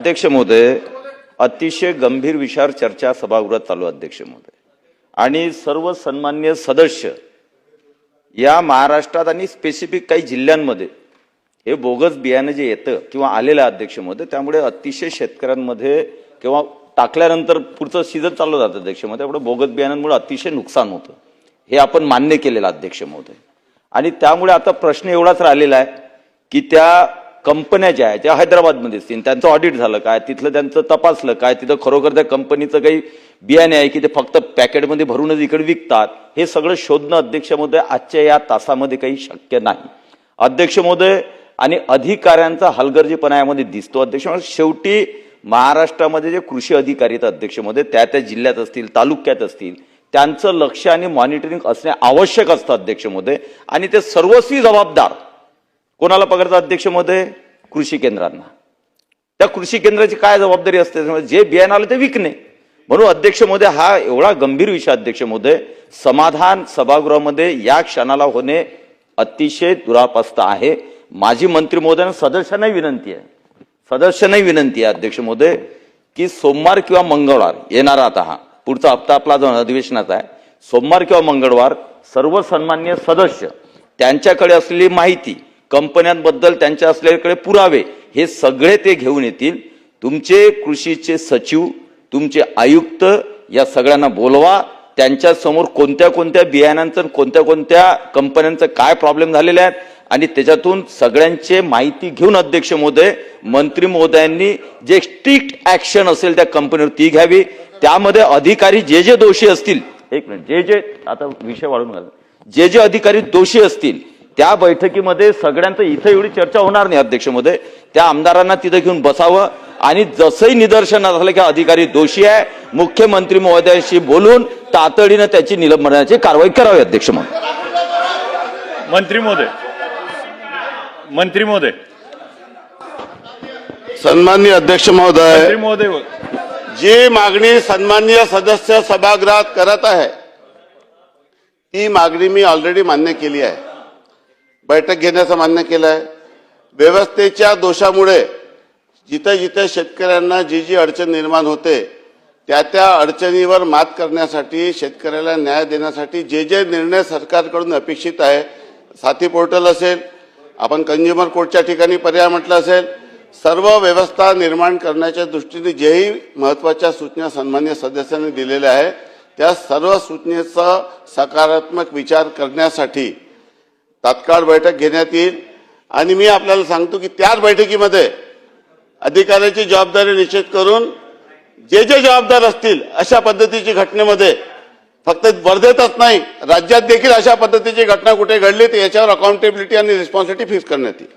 अध्यक्ष महोदय अतिशय गंभीर विचार चर्चा सभागृहात चालू अध्यक्ष महोदय. आणि सर्व सन्मान्य सदस्य या महाराष्ट्रात आणि स्पेसिफिक काही जिल्ह्यांमध्ये हे बोगस बियाणं जे येतं किंवा आलेलं अध्यक्ष महोदय त्यामुळे अतिशय शेतकऱ्यांमध्ये किंवा टाकल्यानंतर पुढचं सीझन चालू जातं अध्यक्ष महोदय. त्यामुळे बोगस बियाणांमुळे अतिशय नुकसान होतं. हे आपण मान्य केलेलं अध्यक्ष महोदय. आणि त्यामुळे आता प्रश्न एवढाच राहिलेला आहे की त्या कंपन्या ज्या आहेत त्या हैदराबादमध्ये असतील त्यांचं ऑडिट झालं काय तिथलं त्यांचं तपासलं काय तिथं खरोखर त्या कंपनीचं काही बियाणे आहे की ते फक्त पॅकेटमध्ये भरूनच इकडे विकतात हे सगळं शोधणं अध्यक्ष महोदय आजच्या या तासामध्ये काही शक्य नाही. अध्यक्ष महोदय आणि अधिकाऱ्यांचा हलगर्जीपणा यामध्ये दिसतो. अध्यक्ष शेवटी महाराष्ट्रामध्ये जे कृषी अधिकारी आहेत अध्यक्ष महोदय त्या त्या जिल्ह्यात असतील तालुक्यात असतील त्यांचं लक्ष आणि मॉनिटरिंग असणे आवश्यक असतं अध्यक्ष महोदय. आणि ते सर्वस्वी जबाबदार कोणाला पकडतात अध्यक्ष महोदय? कृषी केंद्रांना. त्या कृषी केंद्राची काय जबाबदारी असते? म्हणजे जे बियाणं आलं ते विकणे. म्हणून अध्यक्ष महोदय हा एवढा गंभीर विषय अध्यक्ष महोदय समाधान सभागृहामध्ये या क्षणाला होणे अतिशय दुरापास्त आहे. माजी मंत्री महोदयांना सदस्यांनाही विनंती आहे. सदस्यांनाही विनंती आहे अध्यक्ष महोदय की सोमवार किंवा मंगळवार येणारा आता हा पुढचा हप्ता आपला जो अधिवेशनाचा आहे सोमवार किंवा मंगळवार सर्व सन्मान्य सदस्य त्यांच्याकडे असलेली माहिती कंपन्यांबद्दल त्यांच्या असलेल्याकडे पुरावे हे सगळे ते घेऊन येतील. तुमचे कृषीचे सचिव तुमचे आयुक्त या सगळ्यांना बोलवा. त्यांच्यासमोर कोणत्या कोणत्या बियाणांचं कोणत्या कोणत्या कंपन्यांचं काय प्रॉब्लेम झालेले आहेत आणि त्याच्यातून सगळ्यांचे माहिती घेऊन अध्यक्ष महोदय मंत्री महोदयांनी जे स्ट्रिक्ट ऍक्शन असेल त्या कंपनीवर ती घ्यावी. त्यामध्ये अधिकारी जे जे दोषी असतील एक मिनिट जे जे आता विषय वाढून घाल जे जे अधिकारी दोषी असतील त्या बैठकीमध्ये सगळ्यांचं इथं एवढी चर्चा होणार नाही अध्यक्ष महोदय त्या आमदारांना तिथं घेऊन बसावं. आणि जसंही निदर्शनात झालं की अधिकारी दोषी आहे मुख्यमंत्री महोदयाशी बोलून तातडीनं त्याची निलंबनाची कारवाई करावी अध्यक्ष महोदय मंत्री महोदय. मंत्री महोदय. सन्माननीय अध्यक्ष महोदय जी मागणी सन्माननीय सदस्य सभागृहात करत आहे ती मागणी मी ऑलरेडी मान्य केली आहे. बैठक घेण्याचं मान्य केलं आहे व्यवस्थेच्या दोषामुळे जिथे जिथे शेतकऱ्यांना जी जी अडचण निर्माण होते त्या त्या अडचणीवर मात करण्यासाठी शेतकऱ्याला न्याय देण्यासाठी जे जे निर्णय सरकारकडून अपेक्षित आहे साथी पोर्टल असेल आपण कंझ्युमर कोर्टच्या ठिकाणी पर्याय म्हटलं असेल सर्व व्यवस्था निर्माण करण्याच्या दृष्टीने जेही महत्त्वाच्या सूचना सन्मान्य सदस्यांनी दिलेल्या आहे त्या सर्व सूचनेचा सकारात्मक विचार करण्यासाठी तात्काळ बैठक घेण्यात येईल. आणि मी आपल्याला सांगतो की त्याच बैठकीमध्ये अधिकाऱ्याची जबाबदारी निश्चित करून जे जे जबाबदार असतील अशा पद्धतीची घटनेमध्ये फक्त वर्धेतच नाही राज्यात देखील अशा पद्धतीची घटना कुठे घडली तर याच्यावर अकाउंटेबिलिटी आणि रिस्पॉन्सिबिलिटी फिक्स करण्यात येईल.